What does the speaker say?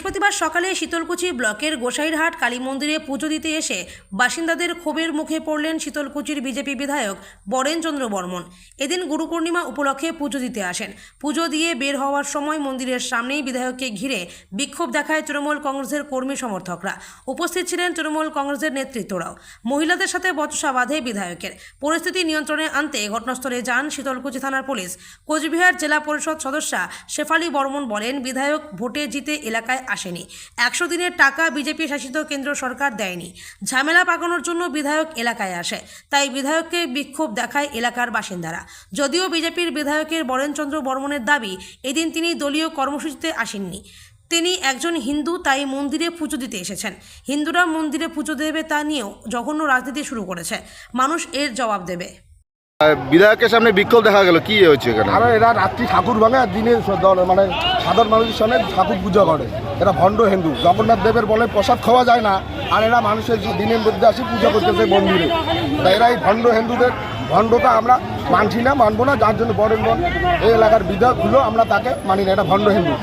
বৃহস্পতিবার সকালে শীতলকুচি ব্লকের গোসাইরহাট কালী মন্দিরে পুজো দিতে এসে বাসিন্দাদের ক্ষোভের মুখে পড়লেন শীতলকুচির বিজেপি বিধায়ক বরেন চন্দ্র বর্মন। এদিন গুরু পূর্ণিমা উপলক্ষে পুজো দিতে আসেন। পুজো দিয়ে বের হওয়ার সময় মন্দিরের সামনেই বিধায়ককে ঘিরে বিক্ষোভ দেখায় তৃণমূল কংগ্রেসের কর্মী সমর্থকরা। উপস্থিত ছিলেন তৃণমূল কংগ্রেসের নেতৃত্বরাও। মহিলাদের সাথে বচসা বাঁধে বিধায়কের। পরিস্থিতি নিয়ন্ত্রণে আনতে ঘটনাস্থলে যান শীতলকুচি থানার পুলিশ। কোচবিহার জেলা পরিষদ সদস্যা শেফালি বর্মন বলেন, বিধায়ক ভোটে জিতে এলাকায় আসেনি। একশো দিনের টাকা বিজেপি শাসিত কেন্দ্র সরকার দেয়নি। ঝামেলা পাকানোর জন্য বিধায়ক এলাকায় আসে, তাই বিধায়ককে বিক্ষোভ দেখায় এলাকার বাসিন্দারা। যদিও বিজেপির বিধায়কের বরেনচন্দ্র বর্মনের দাবি, এদিন তিনি দলীয় কর্মসূচিতে আসেননি। তিনি একজন হিন্দু, তাই মন্দিরে পুজো দিতে এসেছেন। হিন্দুরা মন্দিরে পুজো দেবে তা নিয়েও জঘন্য রাজনীতি শুরু করেছে। মানুষ এর জবাব দেবে। বিধায়কের সামনে বিক্ষোভ দেখা গেল, কি হয়েছে এখানে? আর এরা রাত্রি ঠাকুর ভাঙে আর দিনে মানে সাধারণ মানুষের সামনে ঠাকুর পূজা করে। এরা ভণ্ড হিন্দু। জগন্নাথ দেবের বলে প্রসাদ খাওয়া যায় না, আর এরা মানুষের দিনের মধ্যে আসি পূজা করতেছে মন্দিরে। এরা এই ভণ্ড হিন্দুদের ভণ্ডটা আমরা মানছি না, মানবো না, যার জন্য বরেন বন এই এলাকার বিধায়ক আমরা তাকে মানি না এটা ভণ্ড হিন্দু।